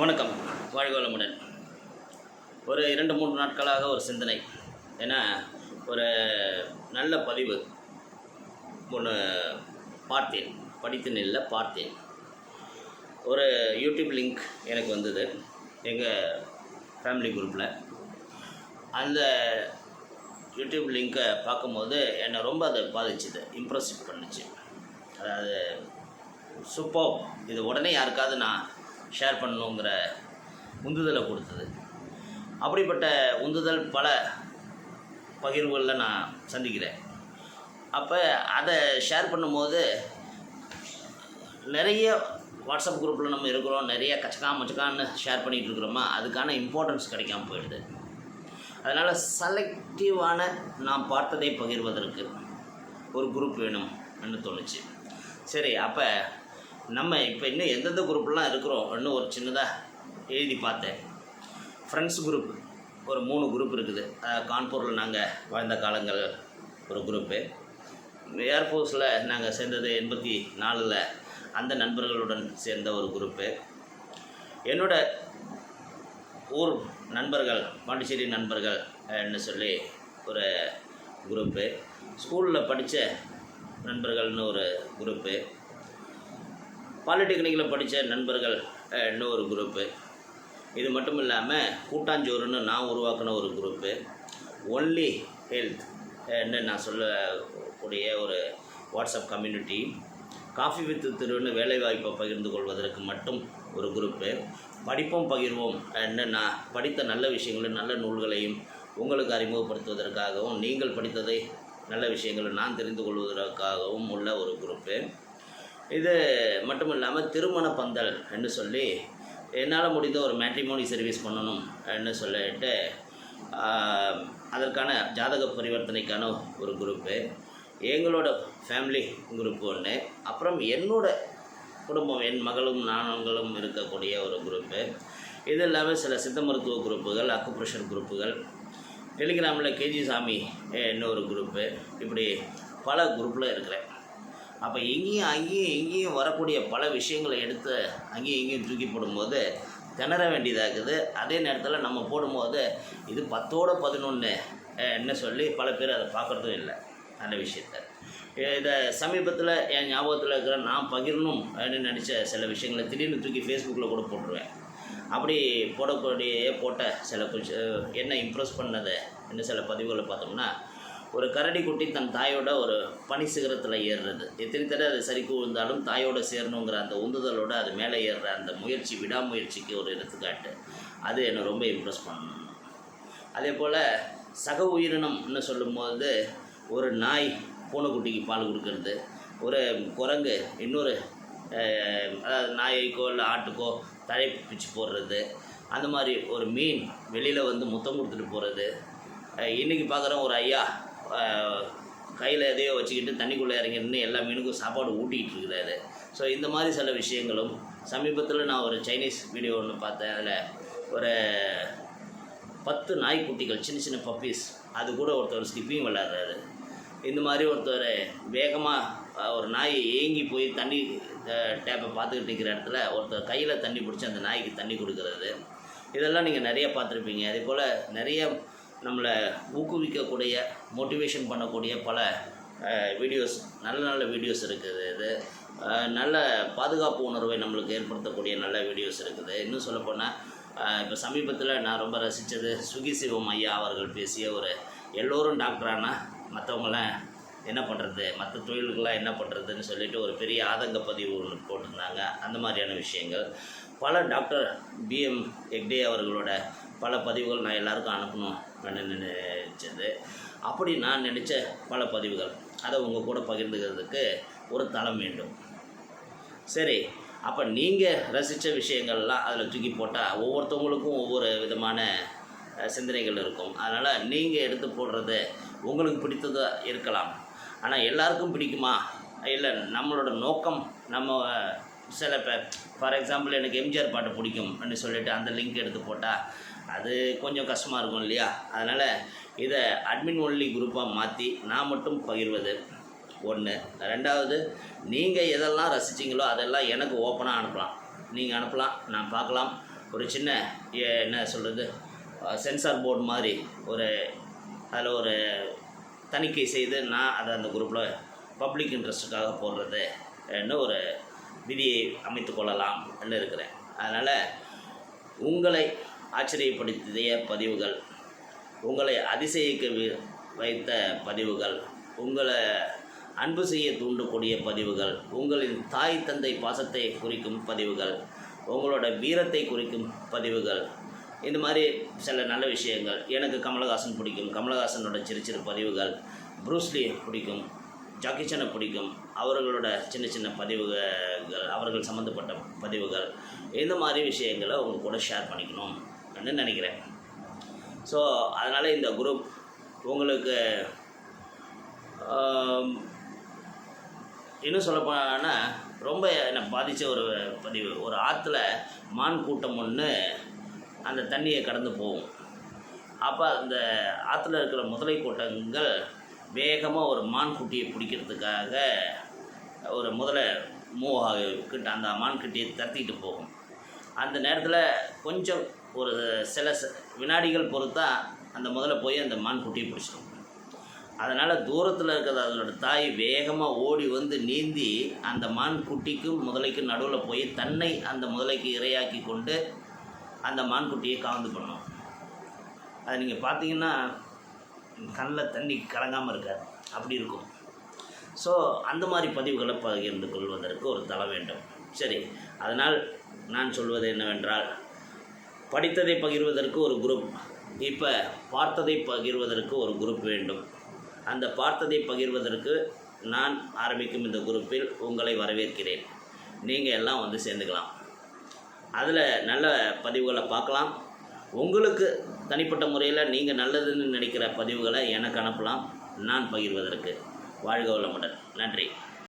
வணக்கம். வாழ்வளமுடன் ஒரு இரண்டு மூன்று நாட்களாக ஒரு சிந்தனை. ஏன்னா ஒரு நல்ல பதிவு ஒன்று பார்த்தேன். படித்தேன் இல்லை பார்த்தேன். ஒரு யூடியூப் லிங்க் எனக்கு வந்தது. எங்கள் ஃபேமிலி குரூப்பில் அந்த யூடியூப் லிங்க்கை பார்க்கும்போது என்னை ரொம்ப அதை பாதிச்சுது. இம்ப்ரெஸ் பண்ணுச்சு. அதாவது சூப்பர் இது உடனே யாருக்காவது நான் ஷேர் பண்ணணுங்கிற உந்துதலை கொடுத்தது. அப்படிப்பட்ட உந்துதல் பல பகிர்வுகளில் நான் சந்திக்கிறேன். அப்போ அதை ஷேர் பண்ணும்போது நிறைய வாட்ஸ்அப் குரூப்பில் நம்ம இருக்கிறோம் நிறைய கச்சக்கா மச்சக்கான்னு ஷேர் பண்ணிகிட்டு இருக்கிறோமா அதுக்கான இம்பார்ட்டன்ஸ் கிடைக்காம போயிடுது. அதனால் செலக்டிவான நாம் பார்த்ததை பகிர்வதற்கு ஒரு குரூப் வேணும் என்று தோணுச்சு. சரி அப்போ நம்ம இப்போ இன்னும் எந்தெந்த குரூப்லாம் இருக்கிறோம் இன்னும் ஒரு சின்னதாக எழுதி பார்த்தேன். ஃப்ரெண்ட்ஸ் குரூப் ஒரு மூணு குரூப் இருக்குது. கான்பூரில் நாங்கள் வாழ்ந்த காலங்கள் ஒரு குரூப்பு ஏர்ஃபோர்ஸில் நாங்கள் சேர்ந்தது எண்பத்தி நாலில் அந்த நண்பர்களுடன் சேர்ந்த ஒரு குரூப்பு என்னோட ஊர் நண்பர்கள் பாண்டிச்சேரி நண்பர்கள் ன்னு சொல்லி ஒரு குரூப்பு ஸ்கூலில் படித்த நண்பர்கள்னு ஒரு குரூப்பு பாலிடெக்னிக்கில் படித்த நண்பர்கள் இன்னும் ஒரு குரூப்பு இது மட்டும் இல்லாமல் கூட்டாஞ்சோறுன்னு நான் உருவாக்கின ஒரு குரூப்பு ஒன்லி ஹெல்த் ன்னு நான் சொல்லக்கூடிய ஒரு வாட்ஸ்அப் கம்யூனிட்டி காஃபி வித் திருன்னு வேலைவாய்ப்பை பகிர்ந்து கொள்வதற்கு மட்டும் ஒரு குரூப்பு படிப்போம் பகிர்வோம் என்ன நான் படித்த நல்ல விஷயங்களையும் நல்ல நூல்களையும் உங்களுக்கு அறிமுகப்படுத்துவதற்காகவும் நீங்கள் படித்ததை நல்ல விஷயங்களை நான் தெரிந்து கொள்வதற்காகவும் உள்ள ஒரு குரூப்பு இது மட்டும் இல்லாமல் திருமண பந்தல் என்று சொல்லி என்னால் முடிந்த ஒரு மேட்ரிமோனி சர்வீஸ் பண்ணணும் என்று சொல்லிட்டு அதற்கான ஜாதக பரிவர்த்தனைக்கான ஒரு குரூப்பு எங்களோட ஃபேமிலி குரூப் ஒன்று அப்புறம் என்னோட குடும்பம் என் மகளும் நானுங்களும் இருக்கக்கூடிய ஒரு குரூப்பு இது இல்லாமல் சில சித்த மருத்துவ குரூப்புகள் அக்குப்ரெஷர் குரூப்புகள் டெலிகிராமில் கேஜி சாமி இன்னொரு குரூப்பு இப்படி பல குரூப்பில் இருக்கிறேன். அப்போ எங்கேயும் அங்கேயும் இங்கேயும் வரக்கூடிய பல விஷயங்களை எடுத்து அங்கேயும் இங்கேயும் தூக்கி போடும்போது திணற வேண்டியதாகுது அதே நேரத்தில் நம்ம போடும்போது இது பத்தோட பதினொன்று என்ன சொல்லி பல பேர் அதை பார்க்குறதும் இல்லை. அந்த விஷயத்த. இதை சமீபத்தில் என் ஞாபகத்தில் இருக்கிற நான் பகிரணும் அப்படின்னு நினச்ச சில விஷயங்களை திடீர்னு தூக்கி ஃபேஸ்புக்கில் கூட போட்டுருவேன். அப்படி போடக்கூடிய போட்ட சில கொஞ்சம் என்ன இம்ப்ரெஸ் பண்ணது இன்னும் சில பதிவுகளை பார்த்தோம்னா ஒரு கரடி குட்டி தன் தாயோட ஒரு பனி சிகரத்தில் ஏறுறது. எத்தனை தடவை அது சரிக்கு விழுந்தாலும் தாயோட சேரணுங்கிற அந்த உந்துதலோட அது மேலே ஏறுற அந்த முயற்சி விடாமுயற்சிக்கு ஒரு எடுத்துக்காட்டு. அது என்னை ரொம்ப இம்ப்ரெஸ் பண்ணணும். அதே போல் சக உயிரினம்னு சொல்லும்போது ஒரு நாய் பூனைக்குட்டிக்கு பால் கொடுக்கறது. ஒரு குரங்கு இன்னொரு அதாவது நாய்க்கோ இல்லை ஆட்டுக்கோ தழை பிச்சு போடுறது. அந்த மாதிரி ஒரு மீன் வெளியில் வந்து முத்தம் கொடுத்துட்டு போகிறது இன்றைக்கி பார்க்குறோம் ஒரு ஐயா கையில் எதையோ வச்சுக்கிட்டு தண்ணிக்குள்ளே இறங்கி நின்று எல்லா மீனுக்கும் சாப்பாடு ஊட்டிகிட்டு இருக்கிறாரு. ஸோ இந்த மாதிரி சில விஷயங்களும் சமீபத்தில் நான் ஒரு சைனீஸ் வீடியோ ஒன்று பார்த்தேன். அதில் ஒரு பத்து நாய்க்குட்டிகள் சின்ன சின்ன பப்பீஸ் அது கூட ஒருத்தர் ஸ்கிப்பிங் விளாட்றாரு இந்த மாதிரி ஒருத்தர் வேகமாக ஒரு நாய் ஏங்கி போய் தண்ணி டேப்பை பார்த்துக்கிட்டு இருக்கிற இடத்துல ஒருத்தர் கையில் தண்ணி பிடிச்சி அந்த நாய்க்கு தண்ணி கொடுக்கறது. இதெல்லாம் நீங்கள் நிறைய பார்த்துருப்பீங்க. அதே போல் நிறைய நம்மளை ஊக்குவிக்கக்கூடிய மோட்டிவேஷன் பண்ணக்கூடிய பல வீடியோஸ் நல்ல நல்ல வீடியோஸ் இருக்குது இது. நல்ல பாதுகாப்பு உணர்வை நம்மளுக்கு ஏற்படுத்தக்கூடிய நல்ல வீடியோஸ் இருக்குது. இன்னும் சொல்லப்போனால் இப்போ சமீபத்தில் நான் ரொம்ப ரசித்தது சுகி சிவம் ஐயா அவர்கள் பேசிய ஒரு எல்லோரும் டாக்டரானா மற்றவங்களாம் என்ன பண்ணுறது மற்ற தொழில்களாம் என்ன பண்ணுறதுன்னு சொல்லிட்டு ஒரு பெரிய ஆதங்க பதிவு ஒன்று போட்டிருந்தாங்க. அந்த மாதிரியான விஷயங்கள். பல டாக்டர் பிஎம் ஹெக்டே அவர்களோட பல பதிவுகள் நான் எல்லாருக்கும் அனுப்பணும் நினச்சது? அப்படி நான் நினச்ச பல பதிவுகள் அதை உங்கள் கூட பகிர்ந்துக்கிறதுக்கு ஒரு தளம் வேண்டும். சரி அப்போ நீங்கள் ரசித்த விஷயங்கள்லாம் அதில் தூக்கி போட்டால் ஒவ்வொருத்தவங்களுக்கும் ஒவ்வொரு விதமான சிந்தனைகள் இருக்கும். அதனால் நீங்கள் எடுத்து போடுறது உங்களுக்கு பிடித்ததாக இருக்கலாம். ஆனால் எல்லாருக்கும் பிடிக்குமா? இல்லை நம்மளோட நோக்கம் நம்ம சில பேர் ஃபார் எக்ஸாம்பிள் எனக்கு எம்ஜிஆர் பாட்டு பிடிக்கும் அப்படின்னு சொல்லிட்டு அந்த லிங்க் எடுத்து போட்டால் அது கொஞ்சம் கஷ்டமாக இருக்கும் இல்லையா? அதனால் இதை அட்மின் ஒன்லி குரூப்பாக மாற்றி நான் மட்டும் பகிர்வது. ஒன்று ரெண்டாவது நீங்கள் எதெல்லாம் ரசிச்சீங்களோ அதெல்லாம் எனக்கு ஓப்பனாக அனுப்பலாம். நீங்கள் அனுப்பலாம் நான் பார்க்கலாம். ஒரு சின்ன என்ன சொல்கிறது சென்சார் போர்டு மாதிரி ஒரு அதில் ஒரு தணிக்கை செய்து நான் அதை அந்த குரூப்பில் பப்ளிக் இன்ட்ரெஸ்ட்டுக்காக போடுறது என்ன ஒரு விதியை அமைத்து கொள்ளலாம் என்று இருக்கிறேன். அதனால் உங்களை ஆச்சரியப்படுத்திய பதிவுகள் உங்களை அதிசயிக்க வி- வைத்த பதிவுகள் உங்களை அன்பு செய்ய தூண்டக்கூடிய பதிவுகள் உங்களின் தாய் தந்தை பாசத்தை குறிக்கும் பதிவுகள் உங்களோட வீரத்தை குறிக்கும் பதிவுகள் இந்த மாதிரி சில நல்ல விஷயங்கள் எனக்கு கமலஹாசன் பிடிக்கும் கமலஹாசனோட சிறு சிறு பதிவுகள் ப்ரூஸ்லி பிடிக்கும் ஜாக்கிச்சனை பிடிக்கும். அவர்களோட சின்ன சின்ன பதிவுகள் அவர்கள் சம்மந்தப்பட்ட பதிவுகள் இந்த மாதிரி விஷயங்களை உங்கள் கூட ஷேர் பண்ணிக்கணும் அப்படின்னு நினைக்கிறேன். ஸோ அதனால் இந்த குரூப் உங்களுக்கு இன்னும் சொல்லப்போனால் ரொம்ப என்னை பாதித்த ஒரு பதிவு. ஒரு ஆற்றுல மான் கூட்டம் ஒன்று அந்த தண்ணியை கடந்து போகும். அப்போ அந்த ஆற்றுல இருக்கிற முதலை கூட்டங்கள் வேகமாக ஒரு மான் குட்டியை பிடிக்கிறதுக்காக ஒரு முதலை மூவ் கிட்ட அந்த மான் குட்டியை தத்திக்கிட்டு போகும். அந்த நேரத்தில் கொஞ்சம் ஒரு சில ச- வினாடிகள் பொறுத்தா அந்த முதல்ல போய் அந்த மான் குட்டியை பிடிச்சிடும். அதனால் தூரத்தில் இருக்கிற அதோட தாய் வேகமாக ஓடி வந்து நீந்தி அந்த மான் குட்டிக்கும் முதலைக்கும் நடுவில் போய் தன்னை அந்த முதலைக்கு இரையாக்கி கொண்டு அந்த மான்குட்டியை காந்து பண்ணும். அது நீங்கள் பார்த்தீங்கன்னா கண்ணில் தண்ணி கலங்காமல் இருக்காது. அப்படி இருக்கும். ஸோ அந்த மாதிரி பதிவுகளை பகிர்ந்து கொள்வதற்கு ஒரு தலை வேண்டும். சரி அதனால் நான் சொல்வது என்னவென்றால் படித்ததை பகிர்வதற்கு ஒரு குரூப் இப்போ பார்த்ததை பகிர்வதற்கு ஒரு குரூப் வேண்டும். அந்த பார்த்ததை பகிர்வதற்கு நான் ஆரம்பிக்கும் இந்த குரூப்பில் உங்களை வரவேற்கிறேன். நீங்கள் எல்லாம் வந்து சேர்ந்துக்கலாம். அதில் நல்ல பதிவுகளை பார்க்கலாம். உங்களுக்கு தனிப்பட்ட முறையில் நீங்கள் நல்லதுன்னு நினைக்கிற பதிவுகளை எனக்கு அனுப்பலாம். நான் பகிர்வதற்கு வாழ்க வளமுடன். நன்றி.